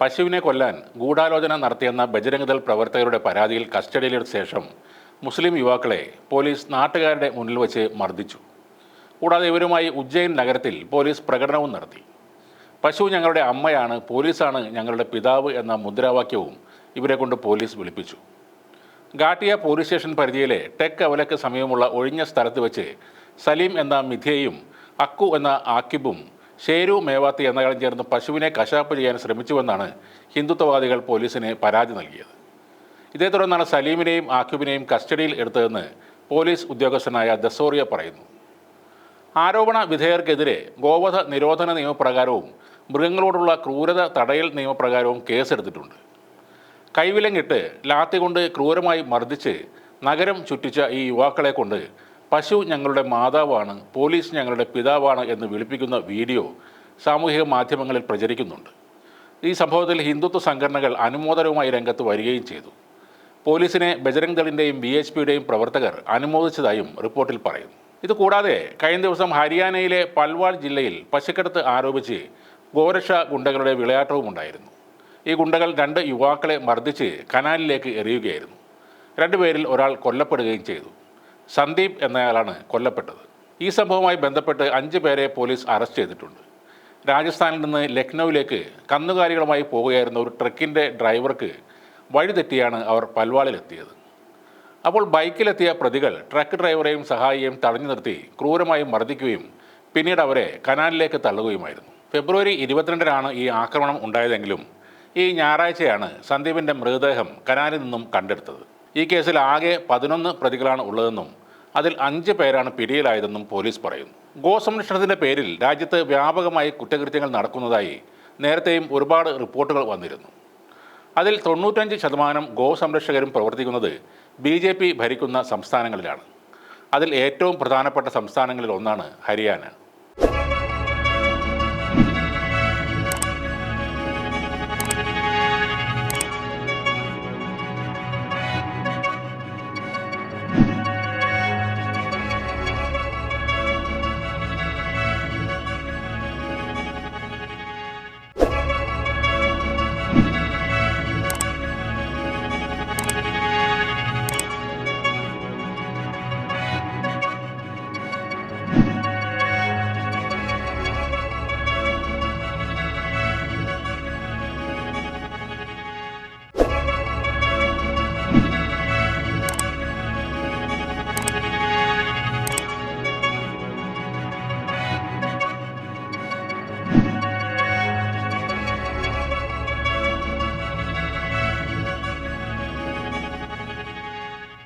പശുവിനെ കൊല്ലാൻ ഗൂഢാലോചന നടത്തിയെന്ന ബജരംഗദൾ പ്രവർത്തകരുടെ പരാതിയിൽ കസ്റ്റഡിയിലെടുത്ത ശേഷം മുസ്ലിം യുവാക്കളെ പോലീസ് നാട്ടുകാരുടെ മുന്നിൽ വച്ച് മർദ്ദിച്ചു. കൂടാതെ ഇവരുമായി ഉജ്ജയിൻ നഗരത്തിൽ പോലീസ് പ്രകടനവും നടത്തി. പശു ഞങ്ങളുടെ അമ്മയാണ് പോലീസാണ് ഞങ്ങളുടെ പിതാവ് എന്ന മുദ്രാവാക്യവും ഇവരെ കൊണ്ട് പോലീസ് വിളിപ്പിച്ചു. ഗാട്ടിയ പോലീസ് സ്റ്റേഷൻ പരിധിയിലെ ടെക് അവലക്ക് സമീപമുള്ള ഒഴിഞ്ഞ സ്ഥലത്ത് വെച്ച് സലീം എന്ന മിഥിയയും അക്കു എന്ന ആക്കിബും ഷേരു മേവാത്തി എന്നയാളും ചേർന്ന് പശുവിനെ കശാപ്പ് ചെയ്യാൻ ശ്രമിച്ചുവെന്നാണ് ഹിന്ദുത്വവാദികൾ പോലീസിന് പരാതി നൽകിയത്. ഇതേ തുടർന്നാണ് സലീമിനെയും ആക്യുബിനെയും കസ്റ്റഡിയിൽ എടുത്തതെന്ന് പോലീസ് ഉദ്യോഗസ്ഥനായ ദസോറിയ പറയുന്നു. ആരോപണ വിധേയർക്കെതിരെ ഗോവധ നിരോധന നിയമപ്രകാരവും മൃഗങ്ങളോടുള്ള ക്രൂരത തടയൽ നിയമപ്രകാരവും കേസെടുത്തിട്ടുണ്ട്. കൈവിലങ്ങിട്ട് ലാത്തി കൊണ്ട് ക്രൂരമായി മർദ്ദിച്ച് നഗരം ചുറ്റിച്ച ഈ യുവാക്കളെ കൊണ്ട് പശു ഞങ്ങളുടെ മാതാവാണ് പോലീസ് ഞങ്ങളുടെ പിതാവാണ് എന്ന് വിളിപ്പിക്കുന്ന വീഡിയോ സാമൂഹിക മാധ്യമങ്ങളിൽ പ്രചരിക്കുന്നുണ്ട്. ഈ സംഭവത്തിൽ ഹിന്ദുത്വ സംഘടനകൾ അനുമോദനവുമായി രംഗത്ത് വരികയും ചെയ്തു. പോലീസിനെ ബജരംഗ് ദളിന്റെയും ബി എച്ച് പിയുടെയും പ്രവർത്തകർ അനുമോദിച്ചതായും റിപ്പോർട്ടിൽ പറയുന്നു. ഇതുകൂടാതെ കഴിഞ്ഞ ദിവസം ഹരിയാനയിലെ പൽവാൾ ജില്ലയിൽ പശുക്കടത്ത് ആരോപിച്ച് ഗോരക്ഷ ഗുണ്ടകളുടെ വിളയാട്ടവും ഉണ്ടായിരുന്നു. ഈ ഗുണ്ടകൾ രണ്ട് യുവാക്കളെ മർദ്ദിച്ച് കനാലിലേക്ക് എറിയുകയായിരുന്നു. രണ്ടുപേരിൽ ഒരാൾ കൊല്ലപ്പെടുകയും ചെയ്തു. സന്ദീപ് എന്നയാളാണ് കൊല്ലപ്പെട്ടത്. ഈ സംഭവവുമായി ബന്ധപ്പെട്ട് അഞ്ച് പേരെ പോലീസ് അറസ്റ്റ് ചെയ്തിട്ടുണ്ട്. രാജസ്ഥാനിൽ നിന്ന് ലക്നൌവിലേക്ക് കന്നുകാലികളുമായി പോവുകയായിരുന്ന ഒരു ട്രക്കിന്റെ ഡ്രൈവർക്ക് വഴിതെറ്റിയാണ് അവർ പൽവാളിലെത്തിയത് അപ്പോൾ ബൈക്കിലെത്തിയ പ്രതികൾ ട്രക്ക് ഡ്രൈവറെയും സഹായിയെയും തടഞ്ഞു നിർത്തി ക്രൂരമായി മർദ്ദിക്കുകയും പിന്നീട് അവരെ കനാലിലേക്ക് തള്ളുകയുമായിരുന്നു. ഫെബ്രുവരി ഇരുപത്തിരണ്ടിനാണ് ഈ ആക്രമണം ഉണ്ടായതെങ്കിലും ഈ ഞായറാഴ്ചയാണ് സന്ദീപിന്റെ മൃതദേഹം കനാലിൽ നിന്നും കണ്ടെടുത്തത്. ഈ കേസിൽ ആകെ പതിനൊന്ന് പ്രതികളാണ് ഉള്ളതെന്നും അതിൽ അഞ്ച് പേരാണ് പിടിയിലായതെന്നും പോലീസ് പറയുന്നു. ഗോസംരക്ഷണത്തിന്റെ പേരിൽ രാജ്യത്ത് വ്യാപകമായി കുറ്റകൃത്യങ്ങൾ നടക്കുന്നതായി നേരത്തെയും ഒരുപാട് റിപ്പോർട്ടുകൾ വന്നിരുന്നു. അതിൽ തൊണ്ണൂറ്റഞ്ച് ശതമാനം ഗോസംരക്ഷകരും പ്രവർത്തിക്കുന്നത് ബി ജെ പി ഭരിക്കുന്ന സംസ്ഥാനങ്ങളിലാണ്. അതിൽ ഏറ്റവും പ്രധാനപ്പെട്ട സംസ്ഥാനങ്ങളിൽ ഒന്നാണ് ഹരിയാന.